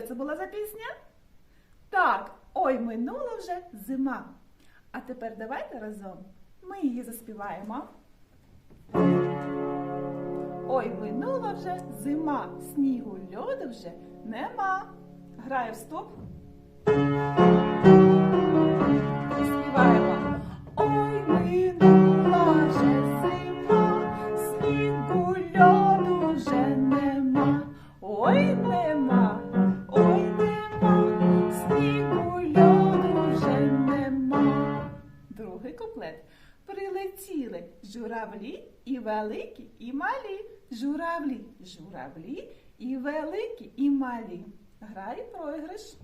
Це була за пісня? Так, ой, минула вже зима. А тепер давайте разом ми її заспіваємо. Ой, минула вже зима, снігу льоду вже нема. Граю в стоп. Прилетіли журавлі і великі, і малі. Журавлі, журавлі і великі, і малі. Грай програш.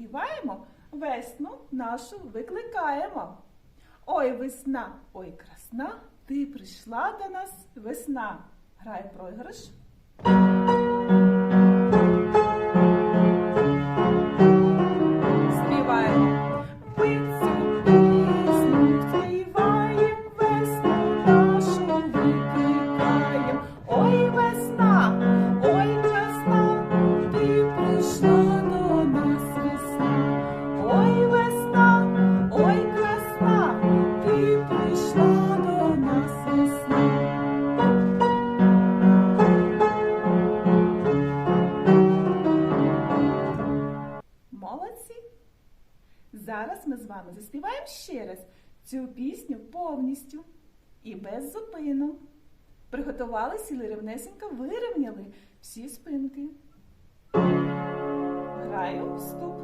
Співаємо, весну нашу викликаємо. Ой, весна, ой, красна, ти прийшла до нас весна. Грай програш. Зараз ми з вами заспіваємо ще раз цю пісню повністю і без зупину. Приготували сіли рівнесенько, вирівняли всі спинки. Граю вступ.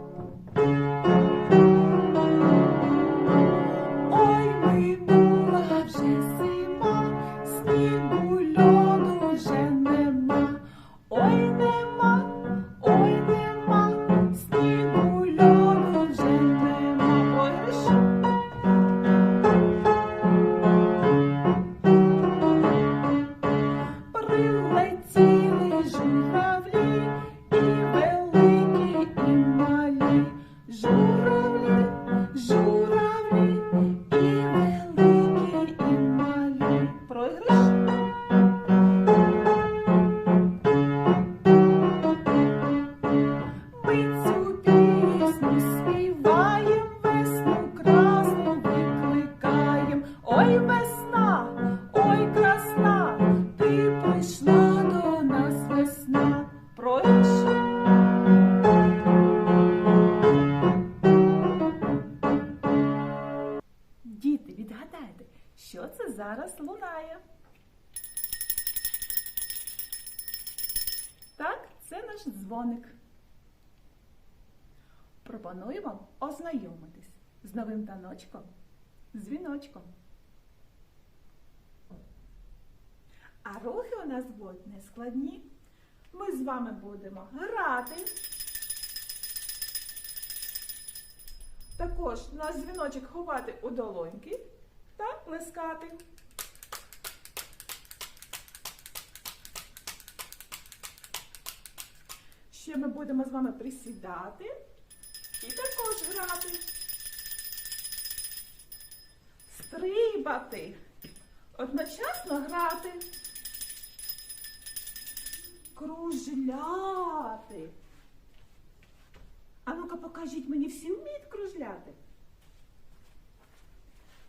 Що це зараз лунає? Так, це наш дзвоник. Пропоную вам ознайомитись з новим таночком, дзвіночком. А рухи у нас будуть нескладні. Ми з вами будемо грати. Також наш дзвіночок ховати у долоньки та плескати. Ще ми будемо з вами присідати і також грати. Стрибати. Одночасно грати. Кружляти. А ну-ка покажіть мені, всі вміють кружляти?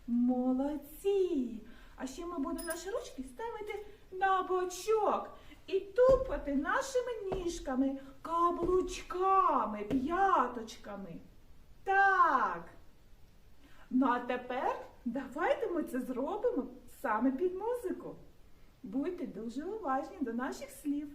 Молодці! А ще ми будемо наші ручки ставити на бочок і тупати нашими ніжками, каблучками, п'яточками. Так. Ну а тепер давайте ми це зробимо саме під музику. Будьте дуже уважні до наших слів.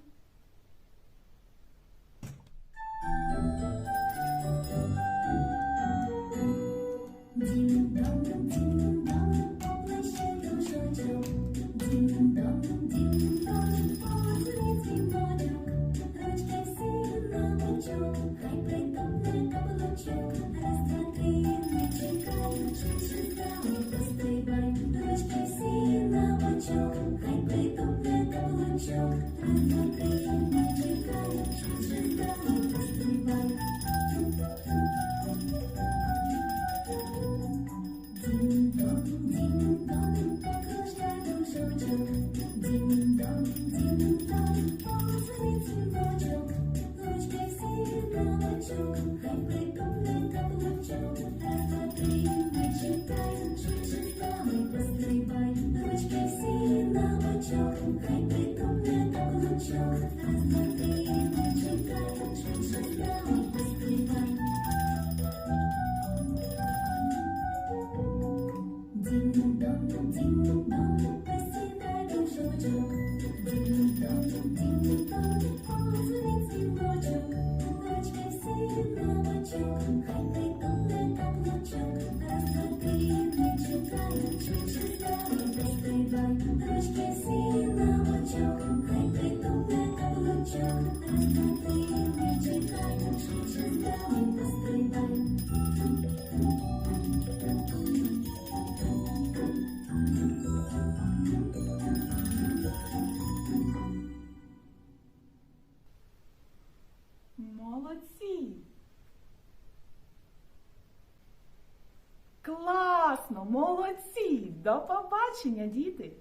Thank you. Молодці! До побачення, діти!